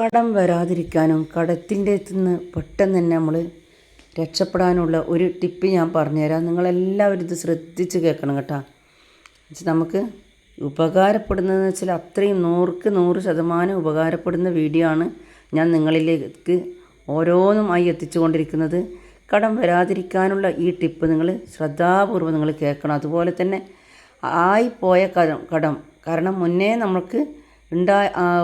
കടം വരാതിരിക്കാനും കടത്തിന്റെ നിന്ന് പെട്ടെന്ന് തന്നെ നമ്മൾ രക്ഷപ്പെടാനുള്ള ഒരു ടിപ്പ് ഞാൻ പറഞ്ഞുതരാം. നിങ്ങളെല്ലാവരും ഇത് ശ്രദ്ധിച്ച് കേൾക്കണം കേട്ടോ. നമുക്ക് ഉപകാരപ്പെടുന്നതെന്ന് വെച്ചാൽ അത്രയും നൂറുക്ക് നൂറ് ശതമാനം ഉപകാരപ്പെടുന്ന വീഡിയോ ആണ് ഞാൻ നിങ്ങളിലേക്ക് ഓരോന്നും ഓരോന്നുമായി എത്തിച്ചുകൊണ്ടിരിക്കുന്നത്. കടം വരാതിരിക്കാനുള്ള ഈ ടിപ്പ് നിങ്ങൾ ശ്രദ്ധാപൂർവം നിങ്ങൾ കേൾക്കണം. അതുപോലെ തന്നെ ആയിപ്പോയ കടം കടം. കാരണം മുന്നേ നമുക്ക് ഉണ്ടാ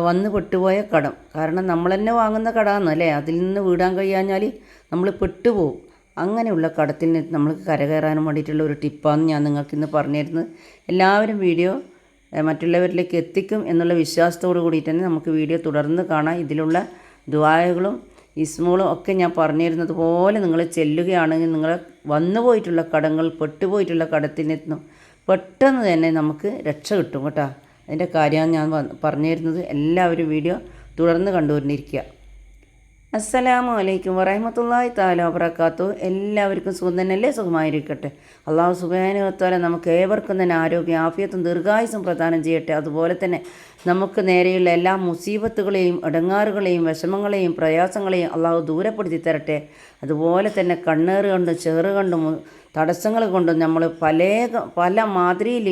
വന്ന് പെട്ടുപോയ കടം. കാരണം നമ്മൾ തന്നെ വാങ്ങുന്ന കടമാണ് അല്ലേ? അതിൽ നിന്ന് വീടാൻ കഴിയാഞ്ഞാൽ നമ്മൾ പെട്ടുപോകും അങ്ങനെയുള്ള കടത്തിൽ നിന്ന് നമ്മൾക്ക് കരകയറാനും വേണ്ടിയിട്ടുള്ള ഒരു ടിപ്പാണ് ഞാൻ നിങ്ങൾക്ക് ഇന്ന് പറഞ്ഞു തരുന്നത് എല്ലാവരും വീഡിയോ മറ്റുള്ളവരിലേക്ക് എത്തിക്കും എന്നുള്ള വിശ്വാസത്തോടു കൂടിയിട്ട് തന്നെ നമുക്ക് വീഡിയോ തുടർന്ന് കാണാം. ഇതിലുള്ള ദ്വായകളും ഇസ്മുകളും ഒക്കെ ഞാൻ പറഞ്ഞു തരുന്നത് പോലെ നിങ്ങൾ ചെല്ലുകയാണെങ്കിൽ നിങ്ങൾ വന്നു പോയിട്ടുള്ള കടങ്ങൾ പെട്ടുപോയിട്ടുള്ള കടത്തിൽ നിന്നും പെട്ടെന്ന് തന്നെ നമുക്ക് രക്ഷ കിട്ടും കേട്ടോ. അതിന്റെ കാര്യമാണ് ഞാൻ പറഞ്ഞു തരുന്നത് എല്ലാവരും വീഡിയോ തുടർന്ന് കണ്ടുകൊണ്ടിരിക്കുക അസ്സലാമു അലൈക്കും വറഹമത്തല്ലാഹി താല വബറകാത്തു. എല്ലാവർക്കും സുഖം തന്നെയല്ലേ? സുഖമായിരിക്കട്ടെ. അള്ളാഹു സുഖാനുഭവത്തോലെ നമുക്ക് ഏവർക്കും തന്നെ ആരോഗ്യം ആഫിയത്തും ദീർഘായുസും പ്രദാനം ചെയ്യട്ടെ. അതുപോലെ തന്നെ നമുക്ക് നേരെയുള്ള എല്ലാ മുസീബത്തുകളെയും ഇടങ്ങാറുകളെയും വിഷമങ്ങളെയും പ്രയാസങ്ങളെയും അള്ളാഹു ദൂരപ്പെടുത്തി തരട്ടെ. അതുപോലെ തന്നെ കണ്ണേറ് കൊണ്ടും ചെറു കൊണ്ടും തടസ്സങ്ങൾ കൊണ്ടും നമ്മൾ പല പല മാതിരിയിൽ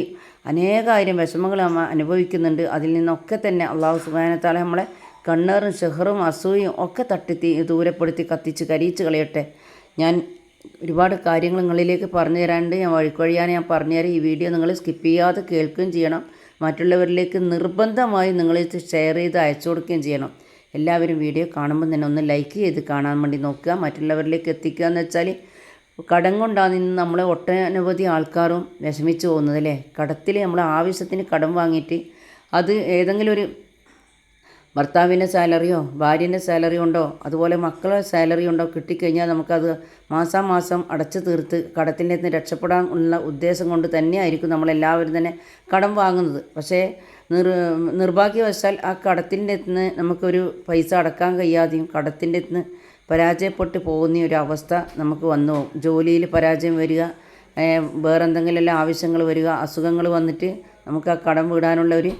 അനേകായിരം വിഷമങ്ങൾ അനുഭവിക്കുന്നുണ്ട്. അതിൽ നിന്നൊക്കെ തന്നെ അള്ളാഹു സുബാനത്താല നമ്മളെ കണ്ണേറും ഷെഹറും അസൂയും ഒക്കെ തട്ടി ദൂരപ്പെടുത്തി കത്തിച്ച് കരിയിച്ച് കളയട്ടെ. ഞാൻ ഒരുപാട് കാര്യങ്ങൾ നിങ്ങളിലേക്ക് പറഞ്ഞു തരാണ്ട് ഞാൻ വഴിക്കൊഴിയാൻ ഞാൻ പറഞ്ഞുതരാം ഈ വീഡിയോ നിങ്ങൾ സ്കിപ്പ് ചെയ്യാതെ കേൾക്കുകയും ചെയ്യണം. മറ്റുള്ളവരിലേക്ക് നിർബന്ധമായി നിങ്ങൾ ഷെയർ ചെയ്ത് അയച്ചു കൊടുക്കുകയും ചെയ്യണം. എല്ലാവരും വീഡിയോ കാണുമ്പോൾ തന്നെ ഒന്ന് ലൈക്ക് ചെയ്ത് കാണാൻ വേണ്ടി നോക്കുക. മറ്റുള്ളവരിലേക്ക് എത്തിക്കുക എന്ന് വെച്ചാൽ കടം കൊണ്ടാണ് ഇന്ന് നമ്മളെ ഒട്ടനവധി ആൾക്കാരും വിഷമിച്ച് പോകുന്നത് അല്ലേ? കടത്തിൽ നമ്മൾ ആവശ്യത്തിന് കടം വാങ്ങിയിട്ട് അത് ഏതെങ്കിലും ഒരു ഭർത്താവിന്റെ സാലറിയോ ഭാര്യന്റെ സാലറി ഉണ്ടോ അതുപോലെ മക്കളുടെ സാലറി ഉണ്ടോ കിട്ടിക്കഴിഞ്ഞാൽ നമുക്കത് മാസാമാസം അടച്ചു തീർത്ത് കടത്തിന്റെ നിന്ന് രക്ഷപ്പെടാൻ ഉള്ള ഉദ്ദേശം കൊണ്ട് തന്നെയായിരിക്കും നമ്മളെല്ലാവരും തന്നെ കടം വാങ്ങുന്നത് പക്ഷേ നിർ നിർഭാഗ്യവശാൽ ആ കടത്തിന്റെ നിന്ന് നമുക്കൊരു പൈസ അടക്കാൻ കഴിയാതെയും കടത്തിന്റെ നിന്ന് പരാജയപ്പെട്ട് പോകുന്ന ഒരു അവസ്ഥ നമുക്ക് വന്നു. ജോലിയിൽ പരാജയം വരിക വേറെന്തെങ്കിലും ആവശ്യങ്ങൾ വരിക അസുഖങ്ങൾ വന്നിട്ട് നമുക്ക് ആ കടം വിടാനുള്ള ഒരു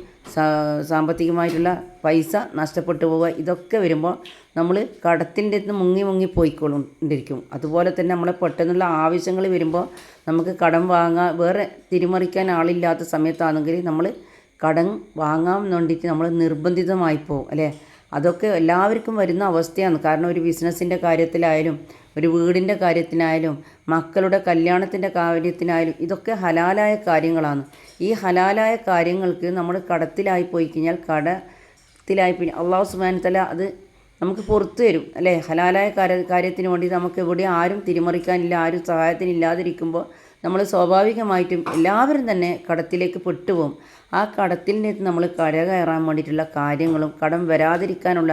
സാമ്പത്തികമായിട്ടുള്ള പൈസ നഷ്ടപ്പെട്ടു പോവുക ഇതൊക്കെ വരുമ്പോൾ നമ്മൾ കടത്തിന്റെ അടുത്ത് മുങ്ങി മുങ്ങി പോയിക്കൊണ്ടിരിക്കും. അതുപോലെ തന്നെ നമ്മളെ പെട്ടെന്നുള്ള ആവശ്യങ്ങൾ വരുമ്പോൾ നമുക്ക് കടം വാങ്ങാൻ വേറെ തിരിമറിക്കാൻ ആളില്ലാത്ത സമയത്താണെങ്കിൽ നമ്മൾ കടം വാങ്ങാൻ വേണ്ടിയിട്ട് നമ്മൾ നിർബന്ധിതമായി പോകും അല്ലേ? അതൊക്കെ എല്ലാവർക്കും വരുന്ന അവസ്ഥയാണ്. കാരണം ഒരു ബിസിനസ്സിന്റെ കാര്യത്തിലായാലും ഒരു വീടിന്റെ കാര്യത്തിനായാലും മക്കളുടെ കല്യാണത്തിന്റെ കാര്യത്തിനായാലും ഇതൊക്കെ ഹലാലായ കാര്യങ്ങളാണ്. ഈ ഹലാലായ കാര്യങ്ങൾക്ക് നമ്മൾ കടത്തിലായി പോയി കഴിഞ്ഞാൽ കടത്തിലായി പിന്നെ അള്ളാഹു സുബാൻ തല അത് നമുക്ക് പുറത്തു തരും അല്ലേ? ഹലാലായ കാര്യ കാര്യത്തിന് വേണ്ടി നമുക്ക് എവിടെ ആരും തിരിമറിക്കാനില്ല ആരും സഹായത്തിനില്ലാതിരിക്കുമ്പോൾ നമ്മൾ സ്വാഭാവികമായിട്ടും എല്ലാവരും തന്നെ കടത്തിലേക്ക് പെട്ടുപോകും. ആ കടത്തിൽ നിന്ന് നമ്മൾ കര കയറാൻ വേണ്ടിയിട്ടുള്ള കാര്യങ്ങളും കടം വരാതിരിക്കാനുള്ള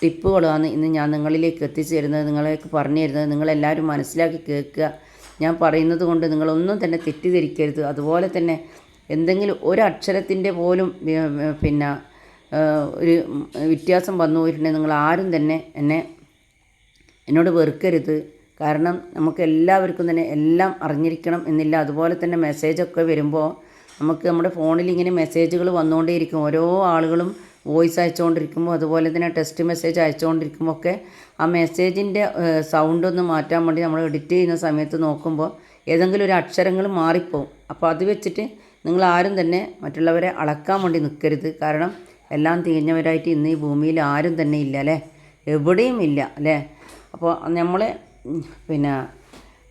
ടിപ്പുകളുമാണ് ഇന്ന് ഞാൻ നിങ്ങളിലേക്ക് എത്തിച്ചു തരുന്നത് നിങ്ങളേക്ക് പറഞ്ഞു തരുന്നത്. നിങ്ങളെല്ലാവരും മനസ്സിലാക്കി കേൾക്കുക. ഞാൻ പറയുന്നത് കൊണ്ട് നിങ്ങളൊന്നും തന്നെ തെറ്റിദ്ധരിക്കരുത്. അതുപോലെ തന്നെ എന്തെങ്കിലും ഒരക്ഷരത്തിന്റെ പോലും പിന്നെ ഒരു വ്യത്യാസം വന്നു പോയിട്ടുണ്ടെങ്കിൽ നിങ്ങൾ ആരും തന്നെ എന്നെ എന്നോട് വെറുക്കരുത്. കാരണം നമുക്ക് എല്ലാവർക്കും തന്നെ എല്ലാം അറിഞ്ഞിരിക്കണം എന്നില്ല. അതുപോലെ തന്നെ മെസ്സേജൊക്കെ വരുമ്പോൾ നമുക്ക് നമ്മുടെ ഫോണിൽ ഇങ്ങനെ മെസ്സേജുകൾ വന്നുകൊണ്ടേയിരിക്കും. ഓരോ ആളുകളും വോയിസ് അയച്ചുകൊണ്ടിരിക്കുമ്പോൾ അതുപോലെ തന്നെ ടെക്സ്റ്റ് മെസ്സേജ് അയച്ചുകൊണ്ടിരിക്കുമ്പോൾ ഒക്കെ ആ മെസ്സേജിന്റെ സൗണ്ട് ഒന്ന് മാറ്റാൻ വേണ്ടി നമ്മൾ എഡിറ്റ് ചെയ്യുന്ന സമയത്ത് നോക്കുമ്പോൾ ഏതെങ്കിലും ഒരു അക്ഷരങ്ങൾ മാറിപ്പോവും. അപ്പോൾ അത് വെച്ചിട്ട് നിങ്ങൾ ആരും തന്നെ മറ്റുള്ളവരെ അളക്കാൻ വേണ്ടി നിൽക്കരുത് കാരണം എല്ലാം തികഞ്ഞവരായിട്ട് ഇന്ന് ഈ ഭൂമിയിൽ ആരും തന്നെ ഇല്ല അല്ലേ? എവിടെയും ഇല്ല അല്ലേ? അപ്പോൾ നമ്മൾ പിന്നെ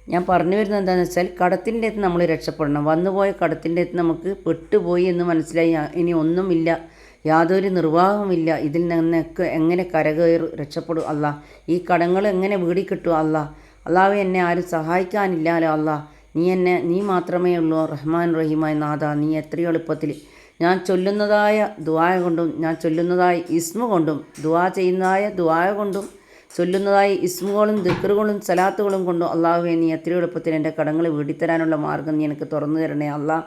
ഞാൻ പറഞ്ഞു വരുന്നത് എന്താണെന്ന് വെച്ചാൽ കടത്തിന്റെ അടുത്ത് നമ്മൾ രക്ഷപ്പെടണം. വന്നുപോയ കടത്തിന്റെ അടുത്ത് നമുക്ക് പെട്ടുപോയി എന്ന് മനസ്സിലായി. ഇനി ഒന്നുമില്ല. യാതൊരു നിർവാഹമില്ല ഇതിൽ നിന്നൊക്കെ എങ്ങനെ കരകയറി രക്ഷപ്പെടും അല്ല ഈ കടങ്ങൾ എങ്ങനെ വീടി കിട്ടും അല്ല അള്ളാവ് എന്നെ ആരും സഹായിക്കാനില്ലാലോ അല്ല നീ എന്നെ നീ മാത്രമേ ഉള്ളൂ റഹ്മാൻ റഹീമായ നാഥ. നീ എത്രയോ എളുപ്പത്തിൽ. ഞാൻ ചൊല്ലുന്നതായ ദുവായ കൊണ്ടും ഞാൻ ചൊല്ലുന്നതായ ഇസ്മ കൊണ്ടും ദുവാ ചെയ്യുന്നതായ ദുവായ കൊണ്ടും ചൊല്ലുന്നതായ ഇസ്മുകളും ദിക്കറുകളും സലാത്തുകളും കൊണ്ടും അള്ളാഹുവെ നീ എത്രയും എളുപ്പത്തിൽ എന്റെ കടങ്ങൾ വീടിത്തരാനുള്ള മാർഗം നീ എനിക്ക് തുറന്നു തരണേ അല്ലാ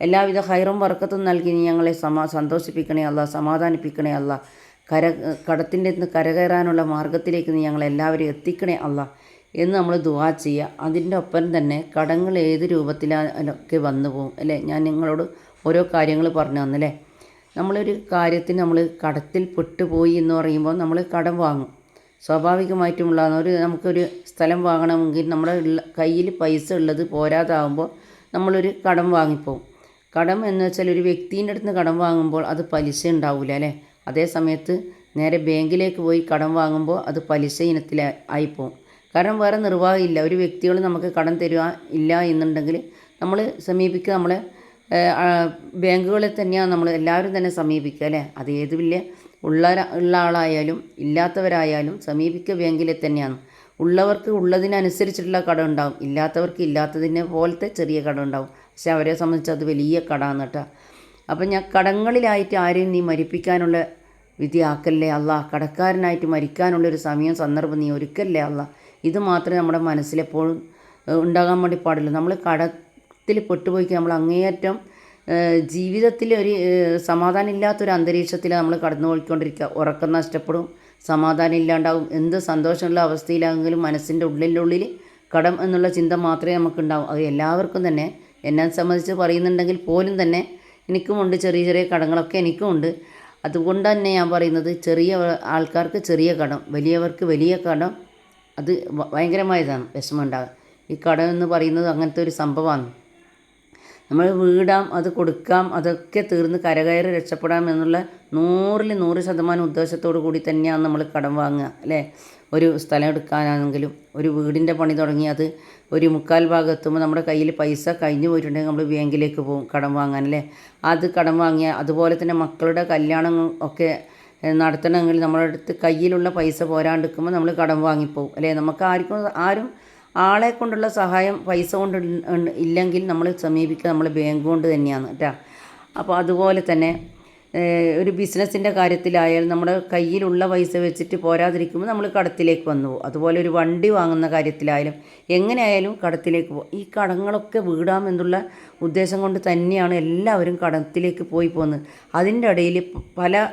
എല്ലാവിധ ഹൈറും വർക്കത്തും നൽകി നീ ഞങ്ങളെ സമാ സന്തോഷിപ്പിക്കണേ അല്ല സമാധാനിപ്പിക്കണേ അല്ല കര കടത്തിന്റെ കരകയറാനുള്ള മാർഗത്തിലേക്ക് നീ ഞങ്ങളെല്ലാവരും എത്തിക്കണേ അല്ല എന്ന് നമ്മൾ ദുവാ ചെയ്യുക. അതിന്റെ ഒപ്പം തന്നെ കടങ്ങൾ ഏത് രൂപത്തിലൊക്കെ വന്നു പോകും അല്ലേ? ഞാൻ നിങ്ങളോട് ഓരോ കാര്യങ്ങൾ പറഞ്ഞു തന്നല്ലേ നമ്മളൊരു കാര്യത്തിന് നമ്മൾ കടത്തിൽ പെട്ടുപോയി എന്ന് പറയുമ്പോൾ നമ്മൾ കടം വാങ്ങും. സ്വാഭാവികമായിട്ടുമുള്ള ഒരു നമുക്കൊരു സ്ഥലം വാങ്ങണമെങ്കിൽ നമ്മുടെ കയ്യിൽ പൈസ ഉള്ളത് പോരാതാവുമ്പോൾ നമ്മളൊരു കടം വാങ്ങിപ്പോവും. കടം എന്ന് വെച്ചാൽ ഒരു വ്യക്തിന്റെ അടുത്ത് കടം വാങ്ങുമ്പോൾ അത് പലിശ ഉണ്ടാവില്ല അല്ലേ? അതേ സമയത്ത് നേരെ ബാങ്കിലേക്ക് പോയി കടം വാങ്ങുമ്പോൾ അത് പലിശ ഇനത്തിൽ ആയിപ്പോവും. കാരണം വേറെ നിർവാഹമില്ല ഒരു വ്യക്തികൾ നമുക്ക് കടം തരുക ഇല്ല എന്നുണ്ടെങ്കിൽ നമ്മൾ സമീപിക്കുക നമ്മളെ ബാങ്കുകളെ തന്നെയാണ് നമ്മൾ എല്ലാവരും തന്നെ സമീപിക്കുക അല്ലേ? അത് ഏത് വലിയ ഉള്ള ഉള്ള ആളായാലും ഇല്ലാത്തവരായാലും സമീപിക്കുക ബാങ്കിലെ തന്നെയാണ്. ഉള്ളവർക്ക് ഉള്ളതിനനുസരിച്ചിട്ടുള്ള കട ഉണ്ടാവും ഇല്ലാത്തവർക്ക് ഇല്ലാത്തതിനെ പോലത്തെ ചെറിയ കട ഉണ്ടാവും പക്ഷെ അവരെ സംബന്ധിച്ച് അത് വലിയ കട കേട്ടോ. അപ്പം ഞാൻ കടങ്ങളിലായിട്ട് ആരെയും നീ മരിപ്പിക്കാനുള്ള വിധി ആക്കല്ലേ അല്ല കടക്കാരനായിട്ട് മരിക്കാനുള്ള ഒരു സമയം സന്ദർഭം നീ ഒരുക്കല്ലേ അല്ല ഇത് മാത്രമേ നമ്മുടെ മനസ്സിലെപ്പോഴും ഉണ്ടാകാൻ വേണ്ടി പാടില്ല നമ്മൾ കടത്തിൽ പെട്ടുപോയിക്കാൻ നമ്മൾ അങ്ങേയറ്റം ജീവിതത്തിൽ ഒരു സമാധാനം ഇല്ലാത്തൊരു അന്തരീക്ഷത്തിൽ നമ്മൾ കടന്നു പോയിക്കൊണ്ടിരിക്കുക ഉറക്കം നഷ്ടപ്പെടും സമാധാനം ഇല്ലാണ്ടാവും. എന്ത് സന്തോഷമുള്ള അവസ്ഥയിലാണെങ്കിലും മനസ്സിന്റെ ഉള്ളിന്റെ ഉള്ളിൽ കടം എന്നുള്ള ചിന്ത മാത്രമേ നമുക്കുണ്ടാവും. അത് എല്ലാവർക്കും തന്നെ എന്നെ സംബന്ധിച്ച് പറയുന്നുണ്ടെങ്കിൽ പോലും തന്നെ എനിക്കുമുണ്ട് ചെറിയ ചെറിയ കടങ്ങളൊക്കെ എനിക്കുമുണ്ട്. അതുകൊണ്ട് തന്നെ ഞാൻ പറയുന്നത് ചെറിയ ആൾക്കാർക്ക് ചെറിയ കടം വലിയവർക്ക് വലിയ കടം അത് ഭയങ്കരമായതാണ് വിഷമം ഉണ്ടാകുക ഈ കടം എന്ന് പറയുന്നത് അങ്ങനത്തെ ഒരു സംഭവമാണ്. നമ്മൾ വീടാം അത് കൊടുക്കാം അതൊക്കെ തീർന്ന് കരകയറി രക്ഷപ്പെടാം എന്നുള്ള നൂറിൽ നൂറ് ശതമാനം ഉദ്ദേശത്തോടു കൂടി തന്നെയാണ് നമ്മൾ കടം വാങ്ങുക അല്ലേ? ഒരു സ്ഥലം എടുക്കാനാണെങ്കിലും ഒരു വീടിന്റെ പണി തുടങ്ങി അത് ഒരു മുക്കാൽ ഭാഗം എത്തുമ്പോൾ നമ്മുടെ കയ്യിൽ പൈസ കഴിഞ്ഞു പോയിട്ടുണ്ടെങ്കിൽ നമ്മൾ ബാങ്കിലേക്ക് പോകും കടം വാങ്ങാൻ അല്ലേ? അത് കടം വാങ്ങിയ അതുപോലെ തന്നെ മക്കളുടെ കല്യാണം ഒക്കെ നടത്തണമെങ്കിൽ നമ്മുടെ അടുത്ത് കയ്യിലുള്ള പൈസ പോരാണ്ടിരിക്കുമ്പോൾ നമ്മൾ കടം വാങ്ങിപ്പോവും അല്ലേ? നമുക്ക് ആർക്കും ആരും ആളെ കൊണ്ടുള്ള സഹായം പൈസ കൊണ്ട് ഇല്ലെങ്കിൽ നമ്മൾ സമീപിക്കുക നമ്മൾ ബാങ്ക് കൊണ്ട് തന്നെയാണ് കേട്ടോ അപ്പോൾ അതുപോലെ തന്നെ ഒരു ബിസിനസ്സിന്റെ കാര്യത്തിലായാൽ നമ്മുടെ കയ്യിലുള്ള പൈസ വെച്ചിട്ട് പോരാതിരിക്കുമ്പോൾ നമ്മൾ കടത്തിലേക്ക് വന്നു പോകും. അതുപോലെ ഒരു വണ്ടി വാങ്ങുന്ന കാര്യത്തിലായാലും എങ്ങനെയായാലും കടത്തിലേക്ക് പോകും. ഈ കടങ്ങളൊക്കെ വീടാമെന്നുള്ള ഉദ്ദേശം കൊണ്ട് തന്നെയാണ് എല്ലാവരും കടത്തിലേക്ക് പോയി പോകുന്നത്. അതിന്റെ ഇടയിൽ പല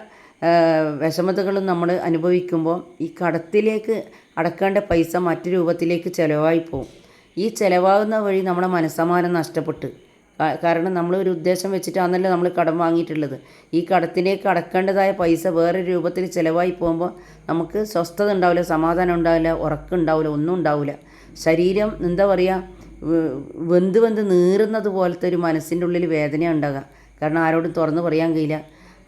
വിഷമതകളും നമ്മൾ അനുഭവിക്കുമ്പോൾ ഈ കടത്തിലേക്ക് അടക്കേണ്ട പൈസ മറ്റു രൂപത്തിലേക്ക് ചിലവായി പോകും ഈ ചിലവാകുന്ന വഴി നമ്മുടെ മനസ്സമാനം നഷ്ടപ്പെട്ട്. കാരണം നമ്മൾ ഒരു ഉദ്ദേശം വെച്ചിട്ടാണല്ലോ നമ്മൾ കടം വാങ്ങിയിട്ടുള്ളത്. ഈ കടത്തിലേക്ക് അടക്കേണ്ടതായ പൈസ വേറെ രൂപത്തിൽ ചിലവായി പോകുമ്പോൾ നമുക്ക് സ്വസ്ഥത ഉണ്ടാവില്ല സമാധാനം ഉണ്ടാവില്ല ഉറക്കം ഉണ്ടാവില്ല ഒന്നും ഉണ്ടാവില്ല. ശരീരം എന്താ പറയുക വെന്ത് വെന്ത് നീറുന്നത് പോലത്തെ ഒരു മനസ്സിന്റെ ഉള്ളിൽ വേദന ഉണ്ടാകുക കാരണം ആരോടും തുറന്ന് പറയാൻ കഴിയില്ല.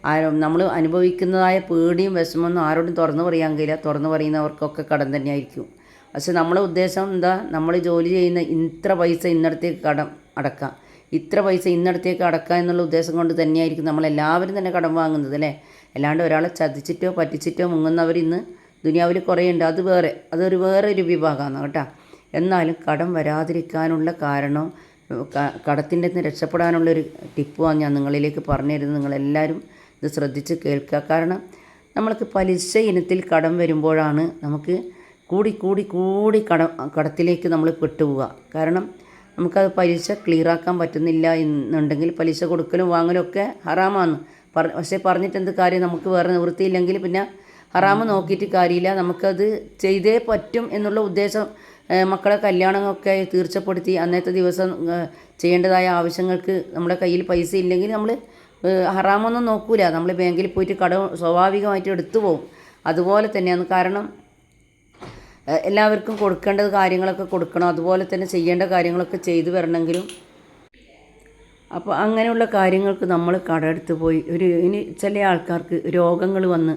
ആരും നമ്മൾ അനുഭവിക്കുന്നതായ പേടിയും വിഷമമൊന്നും ആരോടും തുറന്നു പറയാൻ കഴിയില്ല. തുറന്ന് പറയുന്നവർക്കൊക്കെ കടം തന്നെയായിരിക്കും. പക്ഷെ നമ്മളെ ഉദ്ദേശം എന്താ? നമ്മൾ ജോലി ചെയ്യുന്ന ഇത്ര പൈസ ഇന്നടത്തേക്ക് കടം അടക്കാം. ഇത്ര പൈസ ഇന്നടത്തേക്ക് അടക്കാം എന്നുള്ള ഉദ്ദേശം കൊണ്ട് തന്നെയായിരിക്കും നമ്മളെല്ലാവരും തന്നെ കടം വാങ്ങുന്നത് അല്ലേ? അല്ലാണ്ട് ഒരാളെ ചതിച്ചിട്ടോ പറ്റിച്ചിട്ടോ മുങ്ങുന്നവർ ഇന്ന് ദുനിയാവിൽ കുറേ ഉണ്ട് അത് വേറെ അതൊരു വേറെ ഒരു വിഭാഗമാണ് കേട്ടോ. എന്നാലും കടം വരാതിരിക്കാനുള്ള കാരണം കടത്തിന്റെ നിന്ന് രക്ഷപ്പെടാനുള്ളൊരു ടിപ്പുമാണ് ഞാൻ നിങ്ങളിലേക്ക് പറഞ്ഞു തരുന്നത് നിങ്ങളെല്ലാവരും ഇത് ശ്രദ്ധിച്ച് കേൾക്കുക. കാരണം നമ്മൾക്ക് പലിശ ഇനത്തിൽ കടം വരുമ്പോഴാണ് നമുക്ക് കൂടി കൂടി കൂടി കട കടത്തിലേക്ക് നമ്മൾ പെട്ടുപോവുക. കാരണം നമുക്കത് പലിശ ക്ലിയറാക്കാൻ പറ്റുന്നില്ല എന്നുണ്ടെങ്കിൽ പലിശ കൊടുക്കലും വാങ്ങലും ഒക്കെ ഹറാമാണ്. പറ പക്ഷേ പറഞ്ഞിട്ട് എന്ത് കാര്യം? നമുക്ക് വേറെ നിവൃത്തിയില്ലെങ്കിൽ പിന്നെ ഹറാമ് നോക്കിയിട്ട് കാര്യമില്ല. നമുക്കത് ചെയ്തേ പറ്റും എന്നുള്ള ഉദ്ദേശം മക്കളെ കല്യാണമൊക്കെ തീർച്ചപ്പെടുത്തി അന്നത്തെ ദിവസം ചെയ്യേണ്ടതായ ആവശ്യങ്ങൾക്ക് നമ്മുടെ കയ്യിൽ പൈസ ഇല്ലെങ്കിൽ നമ്മൾ ഹറാമൊന്നും നോക്കൂല. നമ്മൾ ബാങ്കിൽ പോയിട്ട് കട സ്വാഭാവികമായിട്ട് എടുത്തു പോകും അതുപോലെ തന്നെയാണ് കാരണം എല്ലാവർക്കും കൊടുക്കേണ്ടത് കാര്യങ്ങളൊക്കെ കൊടുക്കണം. അതുപോലെ തന്നെ ചെയ്യേണ്ട കാര്യങ്ങളൊക്കെ ചെയ്തു വരണമെങ്കിലും. അപ്പോൾ അങ്ങനെയുള്ള കാര്യങ്ങൾക്ക് നമ്മൾ കടമെടുത്ത് പോയി. ഒരു ഇനി ചില ആൾക്കാർക്ക് രോഗങ്ങൾ വന്ന്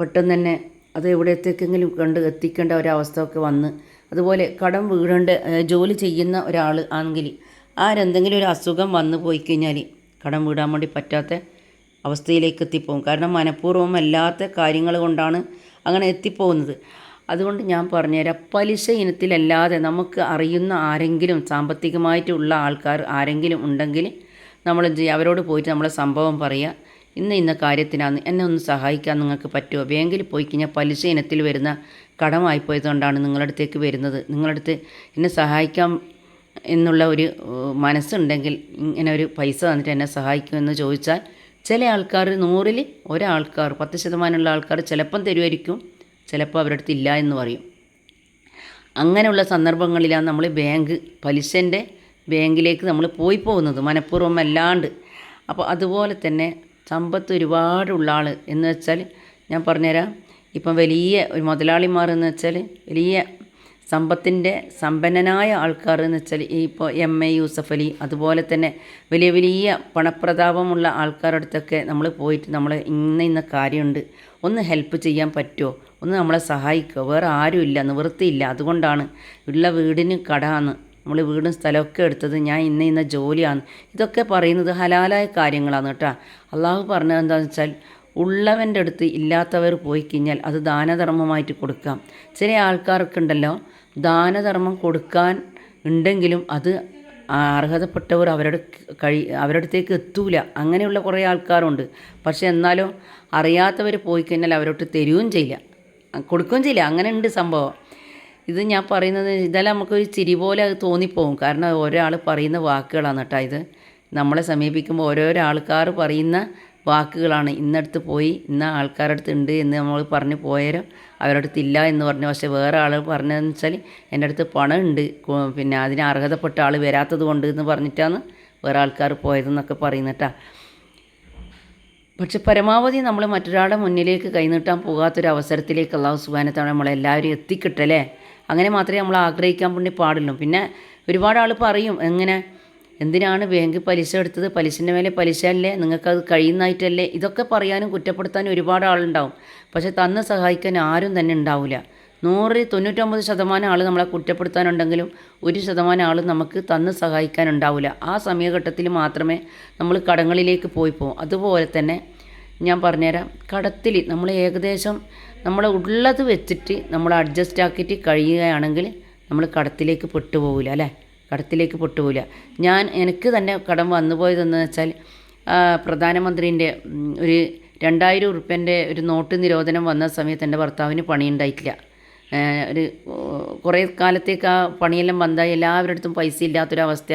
പെട്ടെന്ന് തന്നെ അത് എവിടത്തേക്കെങ്കിലും കണ്ട് എത്തിക്കേണ്ട ഒരവസ്ഥ ഒക്കെ വന്ന് അതുപോലെ കടം വീടേണ്ട ജോലി ചെയ്യുന്ന ഒരാൾ ആണെങ്കിൽ ആരെന്തെങ്കിലും ഒരു അസുഖം വന്നു പോയി കഴിഞ്ഞാൽ കടം വീടാൻ വേണ്ടി പറ്റാത്ത അവസ്ഥയിലേക്ക് എത്തിപ്പോകും. കാരണം മനഃപൂർവം അല്ലാത്ത കാര്യങ്ങൾ കൊണ്ടാണ് അങ്ങനെ എത്തിപ്പോകുന്നത്. അതുകൊണ്ട് ഞാൻ പറഞ്ഞുതരാം പലിശ ഇനത്തിലല്ലാതെ നമുക്ക് അറിയുന്ന ആരെങ്കിലും സാമ്പത്തികമായിട്ടുള്ള ആൾക്കാർ ആരെങ്കിലും ഉണ്ടെങ്കിൽ നമ്മൾ എന്ത് ചെയ്യുക അവരോട് പോയിട്ട് നമ്മളെ സംഭവം പറയുക. ഇന്ന ഇന്ന കാര്യത്തിനാണ് എന്നെ ഒന്ന് സഹായിക്കാൻ നിങ്ങൾക്ക് പറ്റുമോ? ബാങ്കിൽ പോയി കഴിഞ്ഞാൽ പലിശ ഇനത്തിൽ വരുന്ന കടമായി പോയതുകൊണ്ടാണ് നിങ്ങളുടെ അടുത്തേക്ക് വരുന്നത്. നിങ്ങളുടെ അടുത്ത് എന്നെ സഹായിക്കാം എന്നുള്ള ഒരു മനസ്സുണ്ടെങ്കിൽ ഇങ്ങനെ ഒരു പൈസ തന്നിട്ട് എന്നെ സഹായിക്കുമെന്ന് ചോദിച്ചാൽ ചില ആൾക്കാർ നൂറിൽ ഒരാൾക്കാർ പത്ത് ശതമാനമുള്ള ആൾക്കാർ ചിലപ്പം തരുമായിരിക്കും ചിലപ്പോൾ അവരുടെ അടുത്ത് ഇല്ല എന്ന് പറയും. അങ്ങനെയുള്ള സന്ദർഭങ്ങളിലാണ് നമ്മൾ ബാങ്ക് പലിശന്റെ ബാങ്കിലേക്ക് നമ്മൾ പോയി പോകുന്നത് മനഃപൂർവം അല്ലാണ്ട്. അപ്പോൾ അതുപോലെ തന്നെ സമ്പത്ത് ഒരുപാടുള്ള ആൾ എന്ന് വെച്ചാൽ ഞാൻ പറഞ്ഞുതരാം. ഇപ്പം വലിയ ഒരു മുതലാളിമാർ എന്ന് വെച്ചാൽ വലിയ സമ്പത്തിന്റെ സമ്പന്നനായ ആൾക്കാർ എന്ന് വെച്ചാൽ ഈ ഇപ്പോൾ എം എ യൂസഫ് അലി അതുപോലെ തന്നെ വലിയ വലിയ പണപ്രതാപമുള്ള ആൾക്കാരുടെ അടുത്തൊക്കെ നമ്മൾ പോയിട്ട് നമ്മൾ ഇന്ന ഇന്ന കാര്യമുണ്ട് ഒന്ന് ഹെൽപ്പ് ചെയ്യാൻ പറ്റുമോ? ഒന്ന് നമ്മളെ സഹായിക്കുക വേറെ ആരും ഇല്ല നിവൃത്തിയില്ല. അതുകൊണ്ടാണ് ഉള്ള വീടിന് കടാന്ന് നമ്മൾ വീടും സ്ഥലമൊക്കെ എടുത്തത് ഞാൻ ഇന്ന ഇന്ന ജോലിയാണ്. ഇതൊക്കെ പറയുന്നത് ഹലാലായ കാര്യങ്ങളാണ് കേട്ടോ. അള്ളാഹു പറഞ്ഞത് എന്താണെന്ന് വെച്ചാൽ ഉള്ളവന്റെ അടുത്ത് ഇല്ലാത്തവർ പോയി കഴിഞ്ഞാൽ അത് ദാനധർമ്മമായിട്ട് കൊടുക്കാം. ചില ആൾക്കാർക്കുണ്ടല്ലോ ദാനധർമ്മം കൊടുക്കാൻ ഉണ്ടെങ്കിലും അത് അർഹതപ്പെട്ടവർ അവരുടെ കഴി അവരുടെ അടുത്തേക്ക് എത്തൂല. അങ്ങനെയുള്ള കുറേ ആൾക്കാരുണ്ട്. പക്ഷേ എന്നാലും അറിയാത്തവർ പോയി കഴിഞ്ഞാൽ അവരോട്ട് തരുകയും ചെയ്യില്ല. കൊടുക്കുകയും ചെയ്യില്ല. അങ്ങനെ ഉണ്ട് സംഭവം. ഇത് ഞാൻ പറയുന്നത് ഇതെല്ലാം നമുക്കൊരു ചിരി പോലെ അത് തോന്നിപ്പോവും. കാരണം ഒരാൾ പറയുന്ന വാക്കുകളാണ് കേട്ടോ ഇത്. നമ്മളെ സമീപിക്കുമ്പോൾ ഓരോരോ ആൾക്കാർ പറയുന്ന വാക്കുകളാണ് ഇന്നടുത്ത് പോയി ഇന്ന ആൾക്കാരുടെ അടുത്ത് ഉണ്ട് എന്ന് നമ്മൾ പറഞ്ഞ് പോയാലും അവരുടെ അടുത്ത് ഇല്ല എന്ന് പറഞ്ഞു. പക്ഷേ വേറെ ആൾ പറഞ്ഞതെന്ന് വെച്ചാൽ എന്റെ അടുത്ത് പണം ഉണ്ട് പിന്നെ അതിന് അർഹതപ്പെട്ട ആൾ വരാത്തത് കൊണ്ട് എന്ന് പറഞ്ഞിട്ടാണ് വേറെ ആൾക്കാർ പോയതെന്നൊക്കെ പറയുന്നട്ടാ പക്ഷെ പരമാവധി നമ്മൾ മറ്റൊരാളുടെ മുന്നിലേക്ക് കൈനീട്ടാൻ പോകാത്തൊരു അവസരത്തിലേക്ക് അള്ളാഹു സുബാനത്താണ് നമ്മളെല്ലാവരും എത്തിക്കിട്ടല്ലേ അങ്ങനെ മാത്രമേ നമ്മൾ ആഗ്രഹിക്കാൻ വേണ്ടി പാടുള്ളൂ. പിന്നെ ഒരുപാട് ആൾ പറയും എങ്ങനെ? എന്തിനാണ് ബാങ്ക് പലിശ എടുത്തത്? പലിശന്റെ മേലെ പലിശ അല്ലേ നിങ്ങൾക്കത് കഴിയുന്നതായിട്ടല്ലേ? ഇതൊക്കെ പറയാനും കുറ്റപ്പെടുത്താനും ഒരുപാട് ആളുണ്ടാവും. പക്ഷെ തന്നെ സഹായിക്കാൻ ആരും തന്നെ ഉണ്ടാവില്ല നൂറിൽ തൊണ്ണൂറ്റൊമ്പത് ശതമാനം ആൾ നമ്മളെ കുറ്റപ്പെടുത്താനുണ്ടെങ്കിലും ഒരു ശതമാനം ആൾ നമുക്ക് തന്ന് സഹായിക്കാനുണ്ടാവില്ല ആ സമയഘട്ടത്തിൽ മാത്രമേ നമ്മൾ കടങ്ങളിലേക്ക് പോയി പോകും അതുപോലെ തന്നെ ഞാൻ പറഞ്ഞുതരാം. കടത്തിൽ നമ്മൾ ഏകദേശം നമ്മളെ ഉള്ളത് വെച്ചിട്ട് നമ്മൾ അഡ്ജസ്റ്റ് ആക്കിയിട്ട് കഴിയുകയാണെങ്കിൽ നമ്മൾ കടത്തിലേക്ക് പെട്ടുപോകില്ല അല്ലേ? കടത്തിലേക്ക് പെട്ടുപോകില്ല ഞാൻ എനിക്ക് തന്നെ കടം വന്നു പോയതെന്ന് വെച്ചാൽ പ്രധാനമന്ത്രിന്റെ ഒരു രണ്ടായിരം ഉറുപ്പ്യന്റെ ഒരു നോട്ട് നിരോധനം വന്ന സമയത്ത് എന്റെ ഭർത്താവിന് പണിയുണ്ടായിട്ടില്ല. ഒരു കുറേ കാലത്തേക്ക് ആ പണിയെല്ലാം വന്നാൽ എല്ലാവരുടെ പൈസ ഇല്ലാത്തൊരവസ്ഥ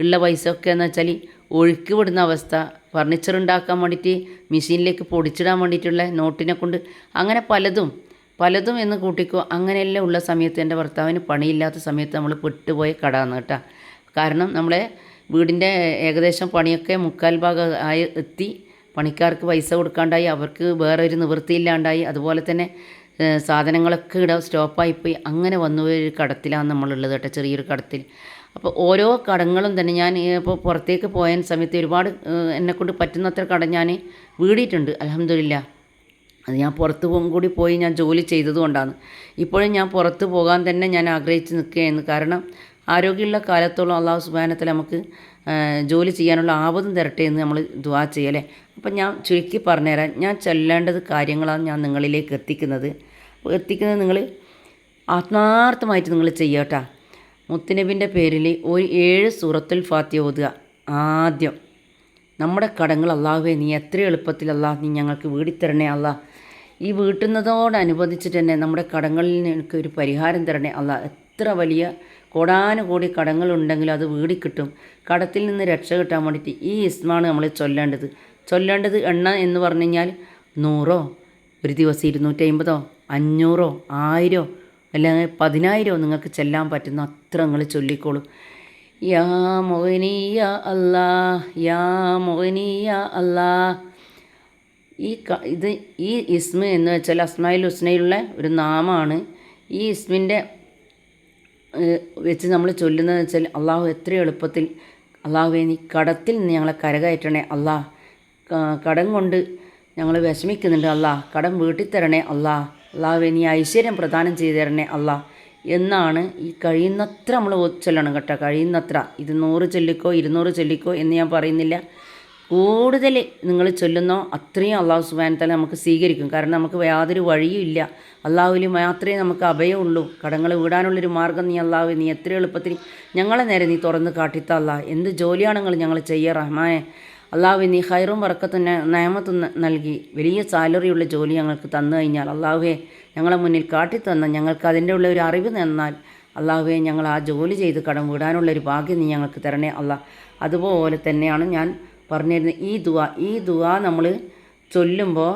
ഉള്ള പൈസ ഒക്കെ എന്ന് വെച്ചാൽ ഒഴുക്കി വിടുന്ന അവസ്ഥ ഫർണിച്ചർ ഉണ്ടാക്കാൻ വേണ്ടിയിട്ട് മെഷീനിലേക്ക് പൊടിച്ചിടാൻ വേണ്ടിയിട്ടുള്ള നോട്ടിനെ കൊണ്ട് അങ്ങനെ പലതും പലതും എന്ന് കൂട്ടിക്കോ അങ്ങനെയെല്ലാം ഉള്ള സമയത്ത് എന്റെ ഭർത്താവിന് പണിയില്ലാത്ത സമയത്ത് നമ്മൾ പെട്ടുപോയ കടാന്ന് കേട്ടോ. കാരണം നമ്മളെ വീടിന്റെ ഏകദേശം പണിയൊക്കെ മുക്കാൽ ഭാഗം ആയി എത്തി. പണിക്കാർക്ക് പൈസ കൊടുക്കാണ്ടായി അവർക്ക് വേറെ ഒരു നിവൃത്തിയില്ലാണ്ടായി അതുപോലെ തന്നെ സാധനങ്ങളൊക്കെ ഇട സ്റ്റോപ്പായിപ്പോയി അങ്ങനെ വന്നു ഒരു കടത്തിലാണ് നമ്മളുള്ളത് കേട്ടോ ചെറിയൊരു കടത്തിൽ. അപ്പോൾ ഓരോ കടങ്ങളും തന്നെ ഞാൻ ഇപ്പോൾ പുറത്തേക്ക് പോയ സമയത്ത് ഒരുപാട് എന്നെക്കൊണ്ട് പറ്റുന്നത്ര കടം ഞാൻ വീടിയിട്ടുണ്ട് അലഹമില്ല അത് ഞാൻ പുറത്ത് കൂടി പോയി ഞാൻ ജോലി ചെയ്തതുകൊണ്ടാണ് ഇപ്പോഴും ഞാൻ പുറത്ത് പോകാൻ തന്നെ ഞാൻ ആഗ്രഹിച്ച് നിൽക്കുകയാണ്. കാരണം ആരോഗ്യമുള്ള കാലത്തോളം അള്ളാഹു സുബാനത്തിൽ നമുക്ക് ജോലി ചെയ്യാനുള്ള ആപതും തരട്ടെ എന്ന് നമ്മൾ ദുവാ ചെയ്യല്ലേ അപ്പം ഞാൻ ചുരുക്കി പറഞ്ഞുതരാം. ഞാൻ ചെല്ലേണ്ടത് കാര്യങ്ങളാണ് ഞാൻ നിങ്ങളിലേക്ക് എത്തിക്കുന്നത്. എത്തിക്കുന്നത് നിങ്ങൾ ആത്മാർത്ഥമായിട്ട് നിങ്ങൾ ചെയ്യട്ടാ മുത്തനബിന്റെ പേരിൽ ഒരു ഏഴ് സൂറത്തുൽ ഫാത്തിയ ഓതുക. ആദ്യം നമ്മുടെ കടങ്ങൾ അള്ളാഹുവേ നീ എത്ര എളുപ്പത്തിൽ അള്ളാഹ് നീ ഞങ്ങൾക്ക് വീടിത്തരണേ അള്ളാഹ്. ഈ വീട്ടുന്നതോടനുബന്ധിച്ചിട്ട് തന്നെ നമ്മുടെ കടങ്ങളിൽ നിനക്ക് ഒരു പരിഹാരം തരണേ. അല്ല എത്ര വലിയ കോടാനുകോടി കടങ്ങളുണ്ടെങ്കിലും അത് വീടി കിട്ടും കടത്തിൽ നിന്ന് രക്ഷ കിട്ടാൻ വേണ്ടിയിട്ട് ഈ ഇസ്മാണ് നമ്മൾ ചൊല്ലേണ്ടത്. ചൊല്ലേണ്ടത് എണ്ണ എന്ന് പറഞ്ഞു കഴിഞ്ഞാൽ നൂറോ ഒരു ദിവസം ഇരുന്നൂറ്റി അമ്പതോ അഞ്ഞൂറോ ആയിരോ അല്ലെങ്കിൽ പതിനായിരമോ നിങ്ങൾക്ക് ചെല്ലാൻ പറ്റുന്ന അത്ര നിങ്ങൾ ചൊല്ലിക്കോളൂ. യാ മൊഹനിയ അല്ലാ യാ മൊഹനിയ അല്ലാ. ഈ ഇത് ഈ ഇസ്മ എന്ന് വെച്ചാൽ അസ്മായിൽ ഹുസ്നയിലുള്ള ഒരു നാമമാണ് ഈ ഇസ്മിന്റെ വെച്ച് നമ്മൾ ചൊല്ലുന്നത് വെച്ചാൽ അള്ളാഹു എത്ര എളുപ്പത്തിൽ അള്ളാഹുവെ നീ കടത്തിൽ നിന്ന് ഞങ്ങളെ കരകയറ്റണേ അള്ളാഹ്. കടം കൊണ്ട് ഞങ്ങൾ വിഷമിക്കുന്നുണ്ട് അള്ളാഹ്. കടം വീട്ടിൽ തരണേ അള്ളാഹ്. അള്ളാഹുവെ നീ ഐശ്വര്യം പ്രദാനം ചെയ്തു തരണേ അള്ളാഹ്. എന്നാണ് ഈ കഴിയുന്നത്ര നമ്മൾ ചൊല്ലണം കേട്ടോ. കഴിയുന്നത്ര. ഇത് നൂറ് ചൊല്ലിക്കോ ഇരുന്നൂറ് ചൊല്ലിക്കോ എന്ന് ഞാൻ പറയുന്നില്ല. കൂടുതൽ നിങ്ങൾ ചൊല്ലുന്നോ അത്രയും അള്ളാഹു സുബാനത്തല നമുക്ക് സ്വീകരിക്കും. കാരണം നമുക്ക് യാതൊരു വഴിയും ഇല്ല. അള്ളാഹുവിൽ മാത്രമേ നമുക്ക് അഭയമുള്ളൂ കടങ്ങൾ വീടാനുള്ളൊരു മാർഗം നീ അള്ളാഹു നീ എത്ര എളുപ്പത്തിൽ ഞങ്ങളെ നേരെ നീ തുറന്ന് കാട്ടിത്ത അള്ളാഹ് എന്ത് ജോലിയാണെങ്കിൽ ഞങ്ങൾ ചെയ്യുക റഹ്മായ അള്ളാഹു നീ ഹൈറും വറക്കത്തും നയമത്തും നൽകി. വലിയ സാലറിയുള്ള ജോലി ഞങ്ങൾക്ക് തന്നു കഴിഞ്ഞാൽ അള്ളാഹുവെ ഞങ്ങളെ മുന്നിൽ കാട്ടിത്തന്ന ഞങ്ങൾക്ക് അതിന്റെ ഉള്ള ഒരു അറിവ് തന്നാൽ അള്ളാഹുവെ ഞങ്ങൾ ആ ജോലി ചെയ്ത് കടം വിടാനുള്ള ഒരു ഭാഗ്യം നീ ഞങ്ങൾക്ക് തരണേ അള്ളാഹ് അതുപോലെ തന്നെയാണ് ഞാൻ പറഞ്ഞിരുന്നത് ഈ ദുവ ഈ ദുവ നമ്മൾ ചൊല്ലുമ്പോൾ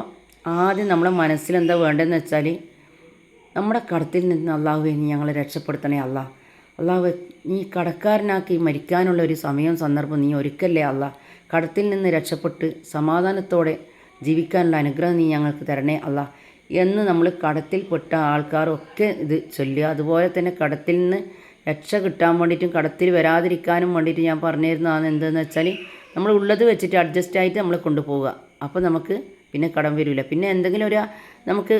ആദ്യം നമ്മളെ മനസ്സിലെന്താ വേണ്ടതെന്ന് വെച്ചാൽ നമ്മുടെ കടത്തിൽ നിന്ന് അള്ളാഹുവെ നീ ഞങ്ങളെ രക്ഷപ്പെടുത്തണേ അല്ല അള്ളാഹു നീ കടക്കാരനാക്കി മരിക്കാനുള്ള ഒരു സമയം സന്ദർഭം നീ ഒരുക്കല്ലേ അല്ല കടത്തിൽ നിന്ന് രക്ഷപ്പെട്ട് സമാധാനത്തോടെ ജീവിക്കാനുള്ള അനുഗ്രഹം നീ ഞങ്ങൾക്ക് തരണേ അല്ല എന്ന് നമ്മൾ കടത്തിൽപ്പെട്ട ആൾക്കാരൊക്കെ ഇത് ചൊല്ലുക. അതുപോലെ തന്നെ കടത്തിൽ നിന്ന് രക്ഷ കിട്ടാൻ വേണ്ടിയിട്ടും കടത്തിൽ വരാതിരിക്കാനും വേണ്ടിയിട്ട് ഞാൻ പറഞ്ഞിരുന്നതാണ് എന്തെന്ന് വെച്ചാൽ നമ്മൾ ഉള്ളത് വെച്ചിട്ട് അഡ്ജസ്റ്റ് ആയിട്ട് നമ്മൾ കൊണ്ടുപോവുക. അപ്പോൾ നമുക്ക് പിന്നെ കടം വരില്ല പിന്നെ എന്തെങ്കിലും ഒരു നമുക്ക്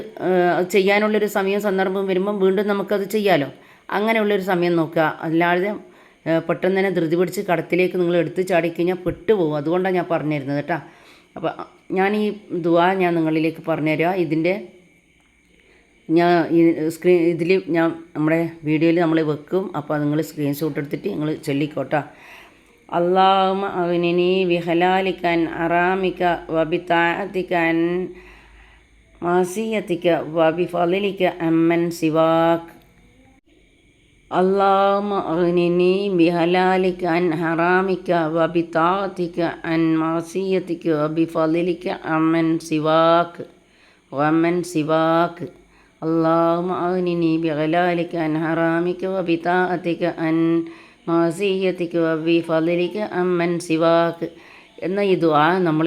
ചെയ്യാനുള്ളൊരു സമയം സന്ദർഭം വരുമ്പം വീണ്ടും നമുക്കത് ചെയ്യാമല്ലോ അങ്ങനെയുള്ളൊരു സമയം നോക്കുക. അല്ലാതെ പെട്ടെന്ന് തന്നെ ധൃതി പിടിച്ച് കടത്തിലേക്ക് നിങ്ങൾ എടുത്ത് ചാടിക്കഴിഞ്ഞാൽ പെട്ടുപോകും അതുകൊണ്ടാണ് ഞാൻ പറഞ്ഞു തരുന്നത് കേട്ടോ. അപ്പോൾ ഞാൻ ഈ ദുവാ ഞാൻ നിങ്ങളിലേക്ക് പറഞ്ഞുതരാം. ഇതിന്റെ ഞാൻ ഈ സ്ക്രീൻ ഇതിൽ ഞാൻ നമ്മുടെ വീഡിയോയിൽ നമ്മൾ വെക്കും. അപ്പോൾ നിങ്ങൾ സ്ക്രീൻഷോട്ട് എടുത്തിട്ട് നിങ്ങൾ ചൊല്ലിക്കോട്ടാ. اللهم أغنني بخلالك عن أرامك وبطاعتك عن معصيتك وبفضلك عمن سواك. اللهم أغنني بحلالك عن حرامك وبطاعتك عن معصيتك وبفضلك عمن سواك. ومن سواك. اللهم أغنني بحلالك عن حرامك وبطاعتك عن മാസീഹത്തിക്ക് വബി ഫലിക്ക് അമ്മൻ സിവാക്ക്. എന്ന ഈ ദുആ നമ്മൾ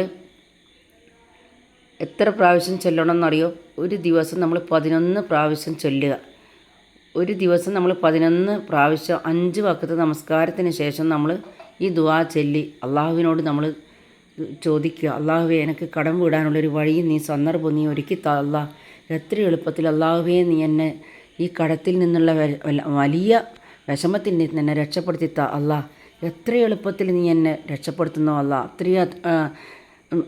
എത്ര പ്രാവശ്യം ചൊല്ലണം എന്നറിയോ ഒരു ദിവസം നമ്മൾ പതിനൊന്ന് പ്രാവശ്യം ചൊല്ലുക. ഒരു ദിവസം നമ്മൾ പതിനൊന്ന് പ്രാവശ്യം അഞ്ച് വക്കത്ത് നമസ്കാരത്തിന് ശേഷം നമ്മൾ ഈ ദുആ ചൊല്ലി അള്ളാഹുവിനോട് നമ്മൾ ചോദിക്കുക അള്ളാഹുവെ എനിക്ക് കടം വിടാനുള്ളൊരു വഴി നീ സന്ദർഭം നീ ഒരുക്കി തള്ള എത്ര എളുപ്പത്തിൽ അള്ളാഹുവേ നീ എന്നെ ഈ കടത്തിൽ നിന്നുള്ള വലിയ വിഷമത്തിൽ നിന്ന് എന്നെ രക്ഷപ്പെടുത്തി ത അല്ലാ എത്ര എളുപ്പത്തിൽ നീ എന്നെ രക്ഷപ്പെടുത്തുന്നോ അല്ല അത്രയും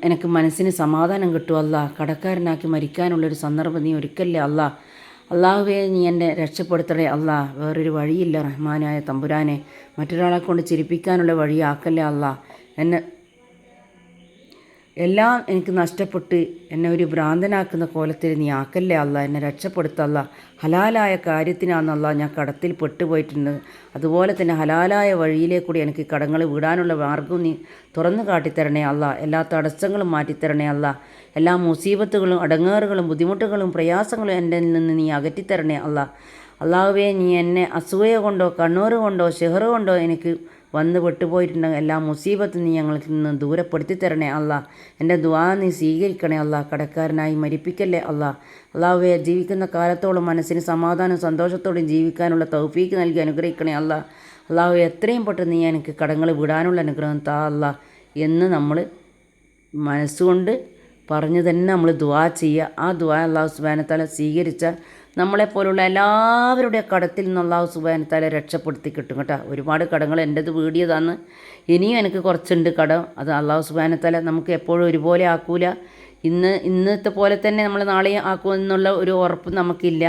എനിക്ക് മനസ്സിന് സമാധാനം കിട്ടുമല്ല കടക്കാരനാക്കി മരിക്കാനുള്ളൊരു സന്ദർഭം നീ ഒരുക്കല്ലേ അല്ല അള്ളാഹുവെ നീ എന്നെ രക്ഷപ്പെടുത്തണേ അല്ല വേറൊരു വഴിയില്ല റഹ്മാനായ തമ്പുരാനെ. മറ്റൊരാളെ കൊണ്ട് ചിരിപ്പിക്കാനുള്ള വഴിയാക്കല്ലേ അല്ല എന്നെ എല്ലാം എനിക്ക് നഷ്ടപ്പെട്ട് എന്നെ ഒരു ഭ്രാന്തനാക്കുന്ന കോലത്തിൽ നീ ആക്കല്ലേ അല്ല? എന്നെ രക്ഷപ്പെടുത്തല്ല ഹലാലായ കാര്യത്തിനാണെന്നല്ല ഞാൻ കടത്തിൽ പെട്ടുപോയിട്ടുണ്ട്. അതുപോലെ തന്നെ ഹലാലായ വഴിയിലെ കൂടി എനിക്ക് കടങ്ങൾ വിടാനുള്ള മാർഗവും നീ തുറന്നു കാട്ടിത്തരണേ അല്ല. എല്ലാ തടസ്സങ്ങളും മാറ്റിത്തരണേ അല്ല. എല്ലാ മുസീബത്തുകളും അടങ്ങേറുകളും ബുദ്ധിമുട്ടുകളും പ്രയാസങ്ങളും എന്റെ നിന്ന് നീ അകറ്റിത്തരണേ അല്ല. അള്ളാഹുവേ നീ എന്നെ അസൂയ കൊണ്ടോ കണ്ണൂർ കൊണ്ടോ ഷെഹർ കൊണ്ടോ എനിക്ക് വന്ന് വിട്ടുപോയിട്ടുണ്ടെങ്കിൽ എല്ലാ മുസീബത്തും നീ ഞങ്ങൾക്ക് നിന്ന് ദൂരപ്പെടുത്തി തരണേ അല്ല. എന്റെ ദ്വാ നീ സ്വീകരിക്കണേ അല്ല. കടക്കാരനായി മരിപ്പിക്കല്ലേ അല്ല. അള്ളാഹുവെ ജീവിക്കുന്ന കാലത്തോളം മനസ്സിന് സമാധാനവും സന്തോഷത്തോടെയും ജീവിക്കാനുള്ള തൗഫീക്ക് നൽകി അനുഗ്രഹിക്കണേ അല്ല. അള്ളാഹു എത്രയും പെട്ടെന്ന് നീ എനിക്ക് കടങ്ങൾ വിടാനുള്ള അനുഗ്രഹം താ അല്ല. എന്ന് നമ്മൾ മനസ്സുകൊണ്ട് പറഞ്ഞു തന്നെ നമ്മൾ ദുആ ചെയ്യുക. ആ ദുആ അള്ളാഹു സുബാനത്താല സ്വീകരിച്ചാൽ നമ്മളെപ്പോലുള്ള എല്ലാവരുടെ കടത്തിൽ നിന്ന് അള്ളാഹു സുബാനത്താല രക്ഷപ്പെടുത്തി കിട്ടും കേട്ടോ. ഒരുപാട് കടങ്ങൾ എന്റെത് വീടിയതാണ്. ഇനിയും എനിക്ക് കുറച്ചുണ്ട് കടം. അത് അള്ളാഹു സുബാനത്താല നമുക്ക് എപ്പോഴും ഒരുപോലെ ആക്കൂല. ഇന്ന് ഇന്നത്തെ പോലെ തന്നെ നമ്മൾ നാളെ ആക്കുമെന്നുള്ള ഒരു ഉറപ്പ് നമുക്കില്ല.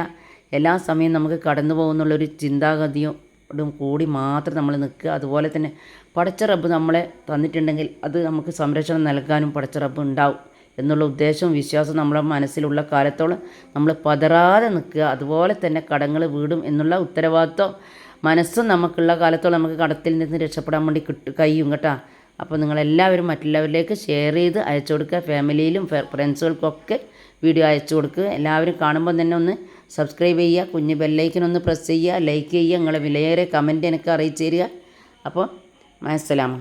എല്ലാ സമയവും നമുക്ക് കടന്നു പോകുന്നുള്ളൊരു ചിന്താഗതിയോടും കൂടി മാത്രം നമ്മൾ നിൽക്കുക. അതുപോലെ തന്നെ പടച്ച റബ്ബ് നമ്മളെ തന്നിട്ടുണ്ടെങ്കിൽ അത് നമുക്ക് സംരക്ഷണം നൽകാനും പടച്ച റബ്ബ് ഉണ്ടാവും. എന്നുള്ള ഉദ്ദേശവും വിശ്വാസവും നമ്മുടെ മനസ്സിലുള്ള കാലത്തോളം നമ്മൾ പതറാതെ നിൽക്കുക. അതുപോലെ തന്നെ കടങ്ങൾ വീടും എന്നുള്ള ഉത്തരവാദിത്വം മനസ്സും നമുക്കുള്ള കാലത്തോളം നമുക്ക് കടത്തിൽ നിന്ന് രക്ഷപ്പെടാൻ വേണ്ടി കിട്ടും കഴിയും കേട്ടോ. അപ്പോൾ നിങ്ങളെല്ലാവരും മറ്റുള്ളവരിലേക്ക് ഷെയർ ചെയ്ത് അയച്ചു കൊടുക്കുക. ഫാമിലിയിലും ഫ്രണ്ട്സുകൾക്കൊക്കെ വീഡിയോ അയച്ചു കൊടുക്കുക. എല്ലാവരും കാണുമ്പോൾ തന്നെ ഒന്ന് സബ്സ്ക്രൈബ് ചെയ്യുക. കുഞ്ഞ് ബെല്ലൈക്കിനൊന്ന് പ്രസ് ചെയ്യുക. ലൈക്ക് ചെയ്യുക. നിങ്ങളെ വിലയേറെ കമന്റ് എനിക്ക് അറിയിച്ചു തരിക. അപ്പോൾ മസ്സലാമ